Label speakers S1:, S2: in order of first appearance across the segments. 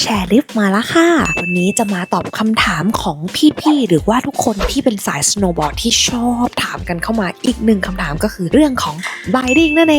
S1: แชร์ลิฟต์มาแล้วค่ะ วันนี้จะมาตอบคำถามของพี่ๆ หรือว่าทุกคนที่เป็นสายสโนว์บอร์ดที่ชอบถามกันเข้ามาอีกหนึ่งคำถามก็คือเรื่องของ binding นั่นเอ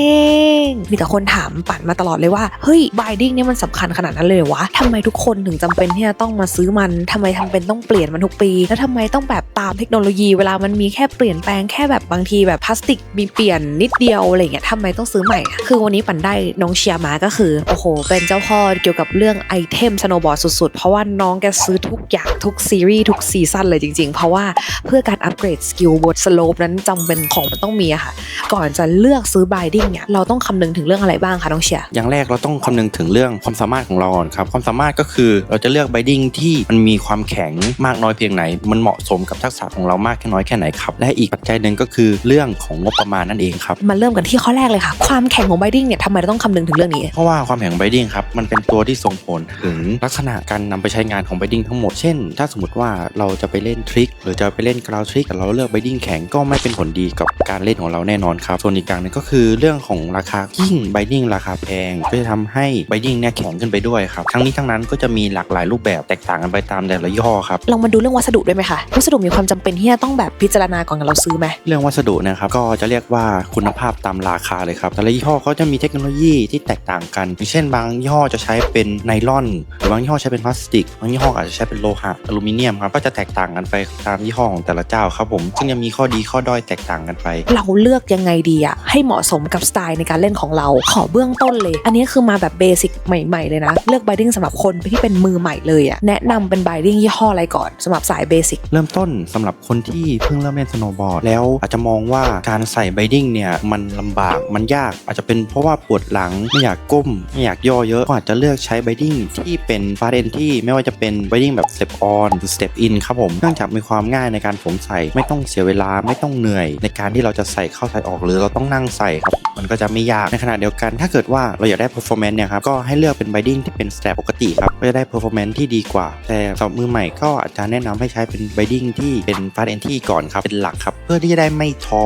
S1: ง มีแต่คนถามปั่นมาตลอดเลยว่า เฮ้ย binding เนี่ยมันสำคัญขนาดนั้นเลยเหรอวะทำไมทุกคนถึงจำเป็นที่จะต้องมาซื้อมันทำไมทำเป็นต้องเปลี่ยนมันทุกปี แล้วทำไมต้องแบบตามเทคโนโลยีเวลามันมีแค่เปลี่ยนแปลงแค่แบบบางทีแบบพลาสติกมีเปลี่ยนนิดเดียวอะไรเงี้ยทำไมต้องซื้อใหม่ คือวันนี้ปั่นได้น้องเชียร์มาก็คือโอ้โหเป็นเจ้าพ่อเกี่ยวกับเรื่องไอเทมสโนว์บอร์ดสุดๆ เพราะว่าน้องแกซื้อทุกอย่างทุกซีรีส์ทุกซีซั่นเลยจริงๆ เพราะว่าเพื่อการอัปเกรดสกิลบนสโลปนั้นจำเป็นของมันต้องมีอะค่ะ ก่อนจะเลือกซื้อบ i ดิ้งเนี่ยเราต้องคำนึงถึงเรื่องอะไรบ้างคะน้องเชียร์
S2: อย่างแรกเราต้องคำนึงถึงเรื่องความสามารถของเราก่อนครับ ความสามารถก็คือเราจะเลือกไบดิ้งที่มันมีความแข็งมากน้อยเพียงไหน มันเหมาะสมกับทักษะของเรามากแค่น้อยแค่ไหนครับและอีกปัจจัยหนึ่งก็คือเรื่องของงบประมาณนั่นเองครับ
S1: มาเริ่มกันที่ข้อแรกเลยค่ะ ความแข็งของ b i ดิ้งเนี่ยทำไมเราต้องคำนึงถึงเรื่องนี้
S2: เพราะว่าความแข็งของไบดิ้งครับมันเป็นตัวที่ส่งผลถึงลักษณะการนำไปใช้งานของไบดิ้งทั้งหมด เช่น ถ้าสมมติว่าเราจะไปเล่นทริคหรือจะไปเล่นกราวทริคแต่เราเลือกไบดิ้งแข็งก็ไม่เป็นผลดีกับการเล่นของเราแน่นอนครับ ส่วนอีกอย่างหนึงก็คือเรื่องของราคายิ่งไบดิ้งราคาแพงก็จะทำให้ไบดิ้งเนี่ยแข็งขึ้นไปด้วยครับ ทั้งนี้ทั้งนั้นก็จะมีหลากหลายรูปแบบแตกต่างกันไปตามแต่ละยี่ห้อครับ
S1: ลองมาดูเรื่องวัสดุด้วยไหมคะวัสดุมีความจำเป็นที่จะต้องแบบพิจารณาก่อนเราซื้อไหม
S2: เรื่องวัสดุนะครับก็จะเรียกว่าคุณภาพตามราคาเลยครับแต่ละยี่ห้อเขาจะมีเทคโนโลยีที่แตกต่างกัน อย่างเช่นบางยี่ห้อจะใช้เป็นไนลอนหรือบางยี่ห้อใช้เป็นพลาสติก บางยี่ห้ออาจจะใช้เป็นโลหะอลูมิเนียมครับก็จะแตกต่างกันไปตามยี่ห้อของแต่ละเจ้าครับผมซึ่งยังมีข้อดีข้อด้อยแตกต่างกันไป
S1: เราเลือกยังไงดีอะให้เหมาะสมกับสไตล์ในการเล่นของเราขอเบื้องต้นเลย อันนี้คือมาแบบเบสิกใหม่ๆเลยนะ เลือก b i ดิ้งสำหรับคนที่เป็นมือใหม่เลยอะแนะนำเป็น b i ดิ้งยี่ห้ออะไรก่อนสำหรับสายเบสิก
S2: เริ่มต้นสำหรับคนที่เพิ่งเริ่มเล่นสโนว์บอร์ดแล้วอาจจะมองว่าการใส่ไบดิ้งเนี่ยมันลำบากมันยากอาจจะเป็นเพราะว่าปวดหลังไม่อยากก้มไม่อยากย่อเยอะก็อาจจะเลือกใช้ไบดิ้งที่เป็นฟาเรนที่ไม่ว่าจะเป็นไวดิ้งแบบ step on หรือ step in ครับผมเนื่องจากมีความง่ายในการผมใส่ ไม่ต้องเสียเวลาไม่ต้องเหนื่อย ในการที่เราจะใส่เข้าใส่ออกหรือเราต้องนั่งใส่ครับ มันก็จะไม่ยากในขณะเดียวกันถ้าเกิดว่าเราอยากได้ performance เนี่ยครับก็ให้เลือกเป็นไบดิ้งที่เป็น step ปกติครับก็จะได้ performance ที่ดีกว่า แต่สำหรับมือใหม่ก็อาจจะแนะนำให้ใช้เป็นไบดิ้งที่เป็นฟาเรนที่ก่อนครับเป็นหลักครับเพื่อที่จะได้ไม่ท้อ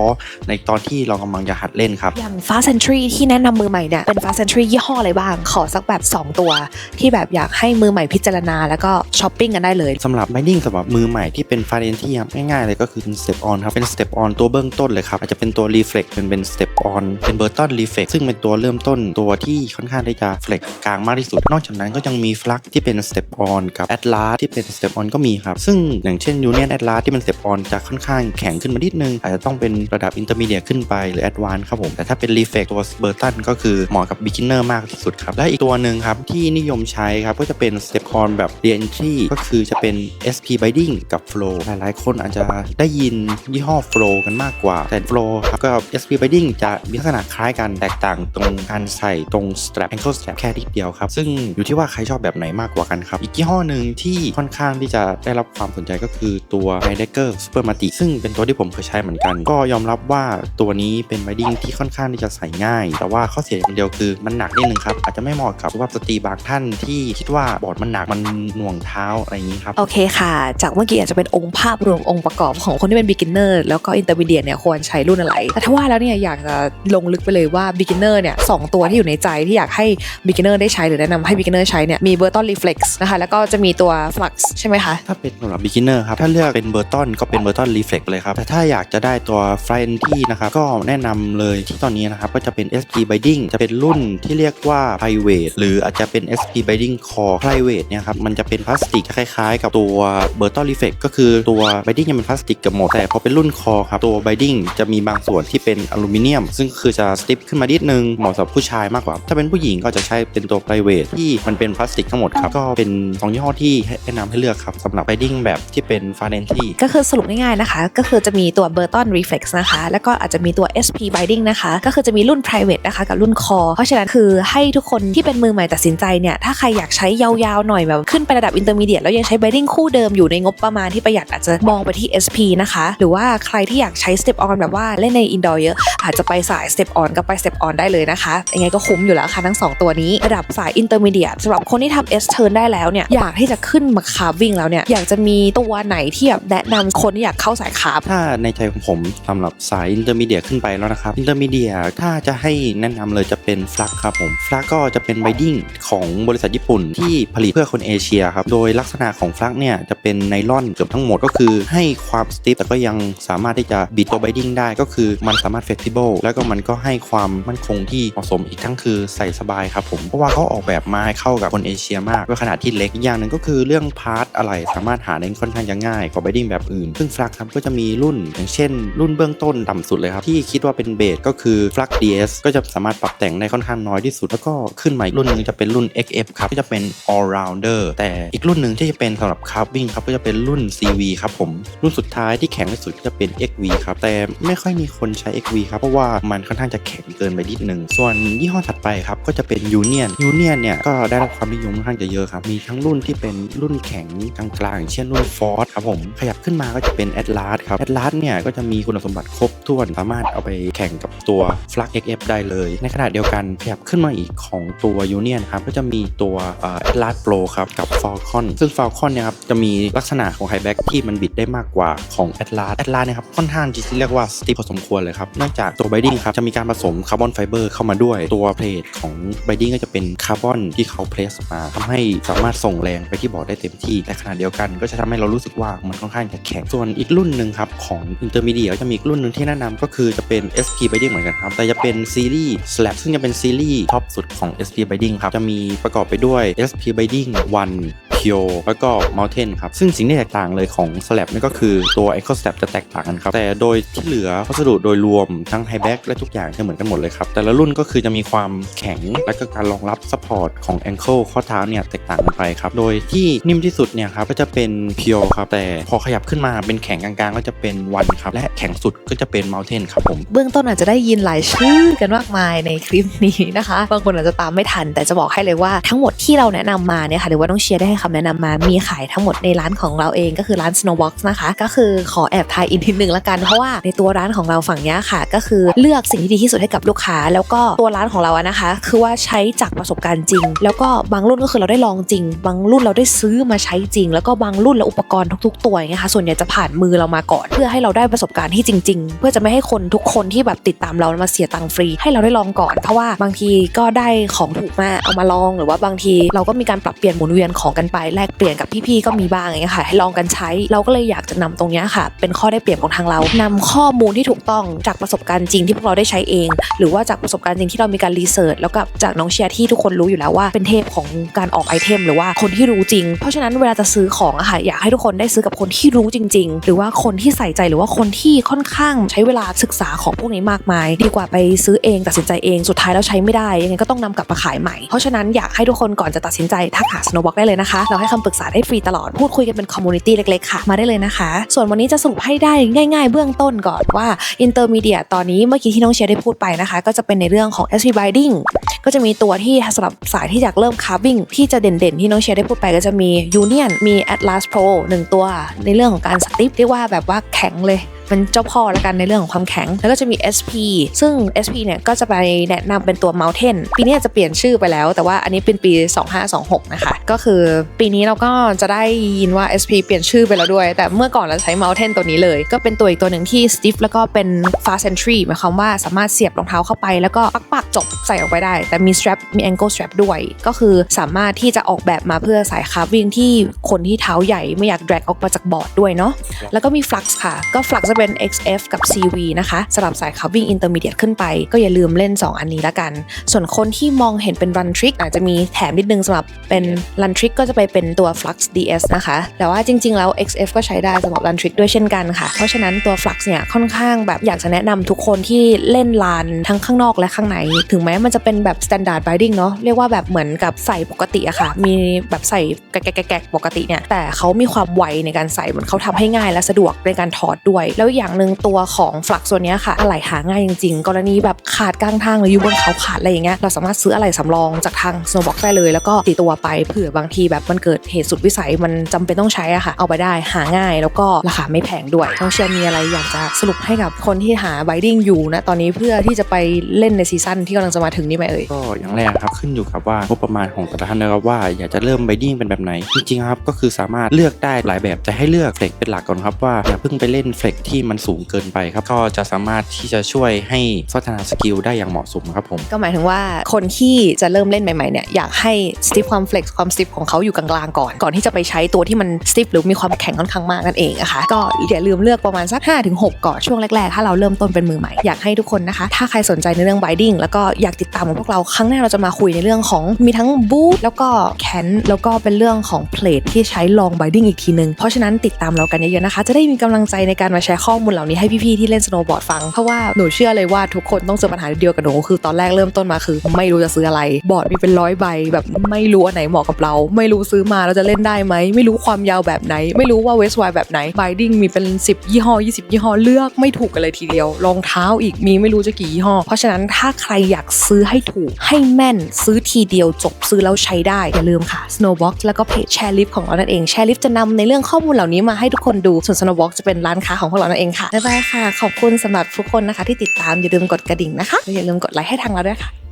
S2: ในตอนที่เรากำลังจะหัดเล่นครับ
S1: อย่าง Fast Century ที่แนะนำมือใหม่เนี่ยเป็น Fast Century ยี่ห้ออะไรบ้าง ขอสักแบบ 2 ตัว ที่แบบอยากให้มือใหม่พิจารณา แล้วก็ช้อปปิ้งกันได้เลย
S2: สำหรับ binding สำหรับมือใหม่ที่เป็น f a r e n t ที่ครับง่ายๆเลยก็คือเป็น step on ครับเป็น step on ตัวเบื้องต้นเลยครับอาจจะเป็นตัว reflex เป็นเป็น step on เป็น Burton reflex ซึ่งเป็นตัวเริ่มต้นตัวที่ค่อนข้างที่จะ flex กกลางมากที่สุด นอกจากนั้นก็ยังมี flux ที่เป็น step on กับ atlas ที่เป็น step on ก็มีครับ ซึ่งอย่างเช่น union atlas ที่เป็น step on จะค่อนข้างแข็งขึ้นมานิดนึง อาจจะต้องเป็นระดับ intermediate ขึ้นไปหรือ advanced ครับผมแต่ถ้าเป็น reflex ตัว Burton ก็คือเหมาะกับ beginner มากที่สุดครับและอีกตัวหนึ่งครับที่นิยมใช้ครับก็จะเป็น step on แบบ re-entry ก็คือจะเป็น SP binding กับ flow หลายๆ คนอาจจะได้ยินยี่ห้อ flow กันมากกว่าแต่ flow ครับก็ SP binding จะมีลักษณะคล้ายกันแตกต่างตรงการใส่ตรง strap ankle strap แค่ทีเดียวครับ ซึ่งอยู่ที่ว่าใครชอบแบบไหนมากกว่ากันครับ อีกยี่ห้อหนึ่งที่ค่อนข้างที่จะได้รับความสนใจก็คือตัว r i d e c e r Super m a t i ซึ่งเป็นตัวที่ผมเคยใช้เหมือนกัน ก็ยอมรับว่าตัวนี้เป็น binding ที่ค่อนข้างที่จะใส่ง่าย แต่ว่าข้อเสียอย่างเดียวคือมันหนักนิดนึงครับอาจจะไม่เหมาะกับสุภาสตรีบางท่านที่คิดว่าบอร์ดมันหนักมันหน่วงเท้าอะไรอย่างนี้ครับ
S1: โอเคค่ะ จากเมื่อกี้อาจจะเป็นองค์ภาพรวมองค์ประกอบของคนที่เป็น beginner แล้วก็ intermediate เนี่ยควรใช้รุ่นอะไรแต่ถ้าว่าแล้วเนี่ยอยากจะลงลึกไปเลยว่า beginner เนี่ยสองตัวที่อยู่ในใจที่อยากให้ beginner ได้ใช้หรือแนะนำให้ beginner ใช้เนี่ยมี Burton Reflex นะคะแล้วก็จะมีตัว Flux ใช่ไหมคะ
S2: ถ้าเป็นสำหรับ beginner ครับ ถ้าเลือกเป็นเบอร์ตันก็เป็นเบอร์ตัน reflex เลยครับ แต่ถ้าอยากจะได้ตัว f r i e n d ที่นะครับก็แนะนำเลยที่ตอนนี้นะครับก็จะเป็น SP binding จะเป็นรุ่นที่เรียกว่า private หรืออาจจะเป็น SP binding core private เนี่ยครับมันจะเป็นพลาสติกคล้ายๆ กับตัวเบอร์ตัน reflex ก็คือตัว binding ยังเป็นพลาสติกเกับหมดแต่พอเป็นรุ่น core ครับตัว binding จะมีบางส่วนที่เป็นอลูมิเนียม ซึ่งคือจะสติปขึ้นมานิดนึงเหมาะสำหรับผู้ชายมากกว่า ถ้าเป็นผู้หญิงก็จะใช้เป็นตัว private ที่มันเป็นพลาสติกทั้งหมดครับ ก็เป็นสองยี่ห้อที่แนะนำให้เลือกครับสำหรับ binding แบบที่เป็น f a r e n t
S1: ก็คือสรุปง่ายๆนะคะ ก็คือจะมีตัว Burton Reflex นะคะ แล้วก็อาจจะมีตัว SP Binding นะคะ ก็คือจะมีรุ่น private นะคะกับรุ่น core เพราะฉะนั้นคือให้ทุกคนที่เป็นมือใหม่ตัดสินใจเนี่ยถ้าใครอยากใช้ยาวๆหน่อยแบบขึ้นไประดับ intermediate แล้วยังใช้ binding คู่เดิมอยู่ในงบประมาณที่ประหยัดอาจจะมองไปที่ SP นะคะ หรือว่าใครที่อยากใช้ step on แบบว่าเล่นใน indoor เยอะอาจจะไปสาย step on ก็ไป step on ได้เลยนะคะยังไงก็คุ้มอยู่แล้วค่ะทั้ง 2 ตัวนี้ระดับสาย intermediate สำหรับคนที่ทำ S turn ได้แล้วเนี่ยอยากที่จะขึ้นมาคาร์วิ่งแล้วเนี่ยอยากจะมีตัวไหนที่แบบแนะนำคนที่อยากเข้าสายคาร์บ
S2: ถ้าในใจของผมสำหรับสายอินเตอร์มีเดียขึ้นไปแล้วนะครับอินเตอร์มีเดียถ้าจะให้แนะนำเลยจะเป็นฟลักครับผมฟลักก็จะเป็นไบดิ้งของบริษัทญี่ปุ่นที่ผลิตเพื่อคนเอเชียครับโดยลักษณะของฟลักเนี่ยจะเป็นไนลอนเกือบทั้งหมดก็คือให้ความสติฟแต่ก็ยังสามารถที่จะบีทตัวไบดิ้งได้ก็คือมันสามารถเฟ e ซิเบิลแล้วก็มันก็ใให้ความมั่นคงที่เหมาะสมอีกทั้งคือใส่สบายครับผมเพราะว่าเขาออกแบบมาให้เข้ากับคนเอเชียมากด้วยขนาดที่เล็กอีกอย่างหนึ่งก็คือเรื่องพาร์ทอะไรสามารถหาได้ค่อนข้างจะง่ายกว่าไบดิ้งแบบอื่น ซึ่งฟลักครับก็จะมีรุ่น อย่างเช่น รุ่นเบื้องต้นต่ำสุดเลยครับ ที่คิดว่าเป็นเบสก็คือ Flux DS ก็จะสามารถปรับแต่งได้ค่อนข้างน้อยที่สุด แล้วก็ขึ้นมาอีกรุ่นหนึงจะเป็นรุ่น XF ครับก็จะเป็น all rounder แต่อีกรุ่นหนึ่งที่จะเป็นสำหรับ carving ครับก็จะเป็นรุ่น CV ครับผมรุ่นสุดท้ายที่แข็งที่สุดก็จะเป็น XV ครับแต่ไม่ค่อยมีคนใช้ XV ครับเพราะว่ามันค่อนข้างจะแข็งเกินไปนิดหนึ่งส่วนยี่ห้อถัดไปครับก็จะเป็น Union Union เนี่ยก็ได้รับความนิยมค่อนข้างจะเยอะครับมีทั้งรุ่นที่เป็นรุ่นแข็งกลางๆอย่างเช่นรุ่น Ford ครับผมขยับขึ้นมาก็จะเป็น Atlas ครับ Atlas เนี่ยก็จะมีคุณสมบัติครบถ้วนสามารถเอาไปแข่งกับตัว Flux XF ได้เลย ในขณะเดียวกันขยับขึ้นมาอีกของตัว Union ครับก็จะมีตัวเอ่อ Atlas Pro ครับกับ Falcon ซึ่ง Falcon เนี่ยครับจะมีลักษณะของไฮแบ็กที่มันบิดได้มากกว่าของ Atlas Atlas เนี่ยครับค่อนข้างที่เรียกว่าสติพอสมควรเลยครับนองจากตัวไบดิ้งครับจะมีการผสมคาร์บอนไฟเบอร์เข้ามาด้วย ตัวเพลทของไบดิ้งก็จะเป็นคาร์บอนที่เขาเพลสมาทำให้สามารถส่งแรงไปที่บอร์ดได้เต็มที่แต่ขณะเดียวกัน ก็จะทำให้เรารู้สึกว่ามันค่อนข้างจะแข็งส่วนอีกรุ่นหนึ่งครับของ Intermediate ก็จะมีอีกรุ่นหนึ่งที่แนะนำก็คือจะเป็น SP Binding เหมือนกันครับ แต่จะเป็นซีรีส์ Slab ซึ่งจะเป็นซีรีส์ท็อปสุดของ SP Binding ครับ จะมีประกอบไปด้วย SP Binding 1 Pure แล้วก็ Mountain ครับ ซึ่งสิ่งที่แตกต่างเลยของ Slab นั่นก็คือตัว Echo Slab จะแตกต่างกันครับ แต่โดยที่เหลือวัสดุโดยรวมทั้ง High Back และทุกอย่างจะเหมือนกันหมดเลยครับ แต่ละรุ่นก็คือจะมีความแข็งและก็การรองรับ support ของ ankle ข้อเท้าเนี่ยแตกต่างกันไปครับ โดยที่นิ่มที่สุดเนี่ยครับก็จะเป็น Pure ครับแต่พอขยับขึ้นมาเป็นแข็งกลางๆ ก็จะเป็น One ครับและแข็งสุดก็จะเป็น Mountain ครับผม
S1: เบื้องต้นอาจจะได้ยินหลายชื่อกันมากมายในคลิปนี้นะคะบางคนอาจจะตามไม่ทัน แต่จะบอกให้เลยว่าทั้งหมดที่เราแนะนำมาเนี่ยค่ะหรือว่าต้องเชียร์ได้ให้คำแนะนำมามีขายทั้งหมดในร้านของเราเองก็คือร้าน Snowbox นะคะ ก็คือขอแอบทายอินทีหนึ่งละกัน เพราะว่าในตัวร้านของเราฝั่งนี้ค่ะ ก็คือเลือกสิ่งที่ดีที่สุดให้กับลูกค้า แล้วก็ตัวร้านของเราอะนะคะ คือว่าใช้จากประสบการณ์จริง แล้วก็บางรุ่นก็คือเราได้ลองจริง บางรุ่นเราได้ซื้อมาใช้จริง แล้วก็บางรุ่นและอุปกรณ์ทุก ๆ ตัวอย่างเงี้ยค่ะส่วนใหญ่จะผ่านมือเรามาก่อน เพื่อให้เราได้ประสบการณ์ที่จริง ๆ เพื่อจะไม่ให้คนทุกคนที่แบบติดตามเรามาเสียตังค์ฟรี ให้เราได้ลองก่อน เพราะว่าบางทีก็ได้ของถูกมาเอามาลอง หรือว่าบางทีเราก็มีการปรับเปลี่ยนหมุนเวียนของกันไปแลกเปลี่ยนกับพี่ๆก็มีบ้างอย่างเงี้ยค่ะให้ลองกันใช้เราก็เลยอยากจะนำตรงนี้ค่ะ เป็นข้อได้เปรียบของทางเรานำข้อมูลที่ถูกต้องจากประสบการณ์จริงที่พวกเราได้ใช้เอง หรือว่าจากประสบการณ์จริงที่เรามีการรีเสิร์ชแล้วก็จากน้องเชียร์ที่ทุกคนรู้อยู่แล้วว่าเป็นเทพของการออกไอเทม หรือว่าคนที่รู้จริง เพราะฉะนั้นเวลาจะซื้อของอะค่ะอยากให้ทุกคนได้ซื้อกับคนที่รู้จริง ๆ หรือว่าคนที่ใส่ใจหรือว่าคนที่ค่อนข้างใช้เวลาศึกษาของพวกนี้มากมาย ดีกว่าไปซื้อเองตัดสินใจเองสุดท้ายแล้วใช้ไม่ได้ยังไงก็ต้องนำกลับมาขายใหม่เพราะฉะนั้นอยากให้ทุกคนก่อนจะตัดสินใจทักหา Snowbox ได้เลยนะคะเราให้คำปรึกษาได้ฟรีตลอด พูดคุยกันเป็นคอมมูนิตี้เล็กๆค่ะ มาได้เลยนะคะ ส่วนวันนี้จะสรุปให้ได้ง่ายๆ เบื้องต้นก่อนว่า Intermediate ตอนนี้เมื่อกี้ที่น้องเชียร์ได้พูดไปนะคะ ก็จะเป็นในเรื่องของ SP Binding ก็จะมีตัวที่สำหรับสายที่อยากเริ่มคาร์วิ่งที่จะเด่นๆ ที่น้องเชียร์ได้พูดไปก็จะมี Union มี Atlas Pro 1 ตัว ในเรื่องของการสติปเรียกว่าแบบว่าแข็งเลยเป็นเจ้าพ่อแล้วกันในเรื่องของความแข็ง แล้วก็จะมี SP ซึ่ง SP เนี่ยก็จะไปแนะนำเป็นตัว Mountain ปีนี้อาจจะเปลี่ยนชื่อไปแล้ว แต่ว่าอันนี้เป็นปี 2526 นะคะ ก็คือปีนี้เราก็จะได้ยินว่า SP เปลี่ยนชื่อไปแล้วด้วย แต่เมื่อก่อนเราใช้ Mountain ตัวนี้เลย ก็เป็นตัวอีกตัวหนึ่งที่ stiff แล้วก็เป็น fast entry หมายความว่าสามารถเสียบรองเท้าเข้าไป แล้วก็ปักปักๆจบใส่ออกไปได้ แต่มี strap มี ankle strap ด้วย ก็คือสามารถที่จะออกแบบมาเพื่อสายคาร์วิ่งที่คนที่เท้าใหญ่ไม่อยาก drag ออกมาจากบอร์ดด้วยเนาะแล้วก็มี Flux ค่ะ ก็ Flux จะเป็น XF กับ CV นะคะสำหรับสาย Carving Intermediate ขึ้นไป ก็อย่าลืมเล่น 2 อันนี้ละกัน ส่วนคนที่มองเห็นเป็น Run Trick อาจจะมีแถมนิดนึงสำหรับเป็น Run Trick ก็จะไปเป็นตัว Flux DS นะคะ แต่ว่าจริงๆ แล้ว XF ก็ใช้ได้สำหรับ Run Trick ด้วยเช่นกันค่ะ เพราะฉะนั้นตัว Flux เนี่ยค่อนข้างแบบอยากจะแนะนำทุกคนที่เล่นลานทั้งข้างนอกและข้างใน ถึงแม้มันจะเป็นแบบ standard binding เนาะเรียกว่าแบบเหมือนกับใส่ปกติอะค่ะ มีแบบใส่แกะแกะปกติเนี่ย แต่เขามีความไวในการใส่เหมือนเขาทำให้ง่ายและสะดวกในการถอดด้วย แล้วอย่างหนึ่งตัวของฟลักส่วนเนี้ยค่ะอะไหล่หาง่ายจริง ๆ กรณีแบบขาดกลางทางหรืออยู่บนเขาขาดอะไรอย่างเงี้ยเราสามารถซื้ออะไหล่สำรองจากทาง snowbox ได้เลย แล้วก็ติดตัวไปเผื่อบางทีแบบมันเกิดเหตุสุดวิสัยมันจำเป็นต้องใช้อะค่ะ เอาไปได้หาง่ายแล้วก็ราคาไม่แพงด้วยน้องเชียร์มีอะไรอยากจะสรุปให้กับคนที่หา binding อยู่นะตอนนี้เพื่อที่จะไปเล่นในซีซั่นที่กำลังจะมาถึงนี่ไหมเอ่ย
S2: ก็อย่างแรกครับขึ้นอยู่กับว่างบประมาณของแต่ละท่านนะครับว่าอยากจะเริ่มไบดิ้งเป็นแบบไหนจริงๆครับก็คือสามารถเลือกได้หลายแบบแต่ให้เลือกเฟลกเป็นหลักก่อนครับว่าอย่าเพิ่งไปเล่นเฟลกที่มันสูงเกินไปครับก็จะสามารถที่จะช่วยให้พัฒนาสกิลได้อย่างเหมาะสมครับผม
S1: ก็หมายถึงว่าคนที่จะเริ่มเล่นใหม่ๆเนี่ยอยากให้สติฟความ flex ความสติฟของเขาอยู่กลางๆก่อน ก่อนที่จะไปใช้ตัวที่มันสติฟหรือมีความแข็งค่อนข้างมากนั่นเองนะคะก็อย่าลืมเลือกประมาณสัก 5-6 ก่อนช่วงแรกๆ ถ้าเราเริ่มต้นเป็นมือใหม่ อยากให้ทุกคนนะคะ ถ้าใครสนใจในเรื่อง binding แล้วก็อยากติดตามของพวกเราครั้งหน้าเราจะมาคุยในเรื่องของมีทั้งบูทแล้วก็แคนแล้วก็เป็นเรื่องของเพลทที่ใช้ลอง binding อีกทีนึง เพราะฉะนั้นติดตามเรากันเยอะๆนะคะ จะได้มีกำลังใจในการมาแชร์ข้อมูลเหล่านี้ให้พี่ๆที่เล่นสโนว์บอร์ดฟังเพราะว่าหนูเชื่อเลยว่าทุกคนต้องเจอปัญหาเดียวกับหนูคือตอนแรกเริ่มต้นมาคือ ไม่รู้จะซื้ออะไรบอร์ดมีเป็นร้อยใบแบบไม่รู้อันไหนเหมาะกับเรา ไม่รู้ซอมาเราจะเล่นได้ไหม ไม่รู้ความยาวแบบไหน ไม่รู้ว่าเวสไวแบบไหน binding มีเป็น 10 ยี่ห้อ 20 ยี่ห้อเลือกไม่ถูกกันเลยทีเดียวรองเท้าอีกมีไม่รู้จะกี่ยี่ห้อ เพราะฉะนั้นถ้าใครอยากซื้อให้ถูกให้แม่นซื้อทีเดียวจบซื้อแล้วใช้ได้ อย่าลืมค่ะ Snowbox แล้วก็เพจแชร์ลิฟของเรานั่นเองแชร์ลิฟจะนำในเรื่องข้อมูลเหล่านี้มาให้ทุกคนดูส่วน Snowbox จะเป็นร้านค้าของพวกเรานั่นเองค่ะบ๊ายบายค่ะ ขอบคุณสำหรับทุกคนนะคะ ที่ติดตามอย่าลืมกดกระดิ่งนะคะอย่าลืมกดไลค์ให้ทางเราด้วยค่ะ